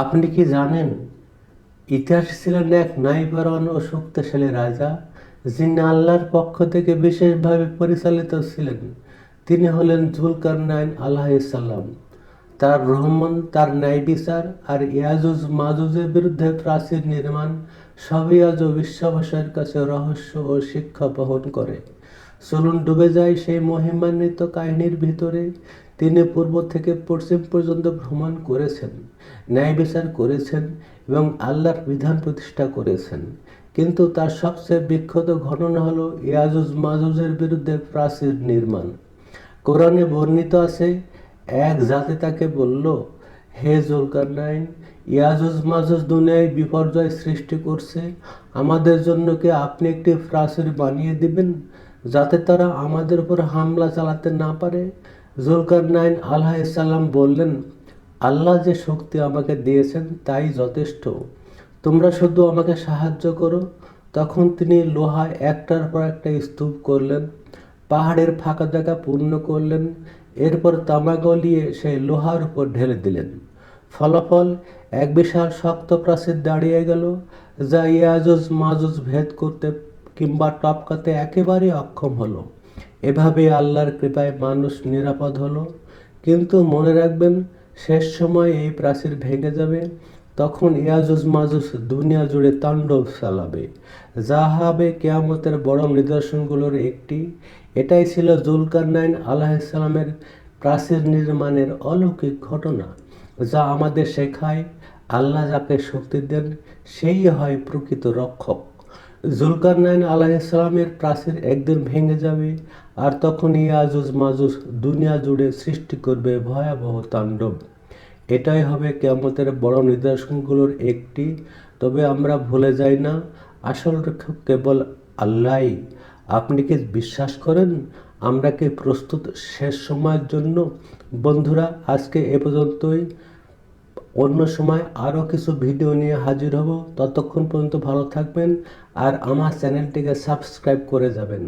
আপনি কি জানেন, ইতিহাসে ছিলেন এক নাইবরণ ও শক্তিশালী রাজা, যিনি আল্লাহর পক্ষ থেকে বিশেষভাবে পরিচালিত ছিলেন। তিনি হলেন জুলকার নাইন আল্লাহ আলাহিসাল্লাম তার রহমান, তার ন্যায় বিচার আর ইয়াজুজ মাজুজের বিরুদ্ধে প্রাচীর নির্মাণ সবই আজও বিশ্বাবসের কাছে রহস্য ও শিক্ষা বহন করে। চলুন ডুবে যায় সেই মহিমান্বিত কাহিনীর ভিতরে। তিনি পূর্ব থেকে পশ্চিম পর্যন্ত ভ্রমণ করেছেন। ন্যায় বিচার করেছেন এবং আল্লাহর বিধান প্রতিষ্ঠা করেছেন। কিন্তু তার সবচেয়ে বিখ্যাত ঘটনা হলো ইয়াজুজ মাজুজের বিরুদ্ধে প্রাচীর নির্মাণ। কোরআনে বর্ণিত আছে, এক জাতি তাকে বলল, হে জুলকারনাইন, ইয়াজুজ মাজুজ দুনিয়ায় বিপর্যয় সৃষ্টি করছে। আমাদের জন্য কি আপনি একটি প্রাচীর বানিয়ে দিবেন যাতে তারা আমাদের উপর হামলা চালাতে না পারে? জুলকারনাইন আলাইসাল্লাম বললেন আল্লাহ যে শক্তি আমাকে দিয়েছেন তাই যথেষ্ট। তোমরা শুধু আমাকে সাহায্য করো। তখন তিনি লোহায় একটার পর একটা স্তূপ করলেন, পাহাড়ের ফাঁকা জায়গা পূর্ণ করলেন, এরপর তামা গলিয়ে সেই লোহার উপর ঢেলে দিলেন। ফলাফল, এক বিশাল শক্ত প্রাচীর দাঁড়িয়ে গেল, যা ইয়াজুজ মাজুজ ভেদ করতে কিংবা টপকাতে একেবারে অক্ষম হলো। এভাবে আল্লাহর কৃপায় মানুষ নিরাপদ হলো। কিন্তু মনে রাখবেন শেষ সময় এই প্রাচীর ভেঙে যাবে, তখন ইয়াজুজ মাজুজ দুনিয়া জুড়ে তাণ্ডব চালাবে। যা হবে কেয়ামতের বড় নিদর্শনগুলোর একটি। এটাই ছিল জুলকারনাইন আলাহিসাল্লামের প্রাচীর নির্মাণের অলৌকিক ঘটনা, যা আমাদের শেখায়, আল্লাহ যাকে শক্তি দেন, সেই হয় প্রকৃত রক্ষক। জুলকারনাইন আলাইসালামের প্রাচীর একদিন ভেঙে যাবে আর তখন ইয়াজুজ মাজুজ দুনিয়া জুড়ে সৃষ্টি করবে ভয়াবহ তাণ্ডব। এটাই হবে কেমতের বড় নিদর্শনগুলোর একটি। তবে আমরা ভুলে যাই না, আসল রক্ষক কেবল আল্লাহই। আপনি কি বিশ্বাস করেন? আমরা কি প্রস্তুত শেষ সময়ের জন্য? বন্ধুরা, আজকে এ পর্যন্তই। অন্য সময় আরও কিছু ভিডিও নিয়ে হাজির হব। ততক্ষণ পর্যন্ত ভালো থাকবেন আর আমার চ্যানেলটিকে সাবস্ক্রাইব করে যাবেন।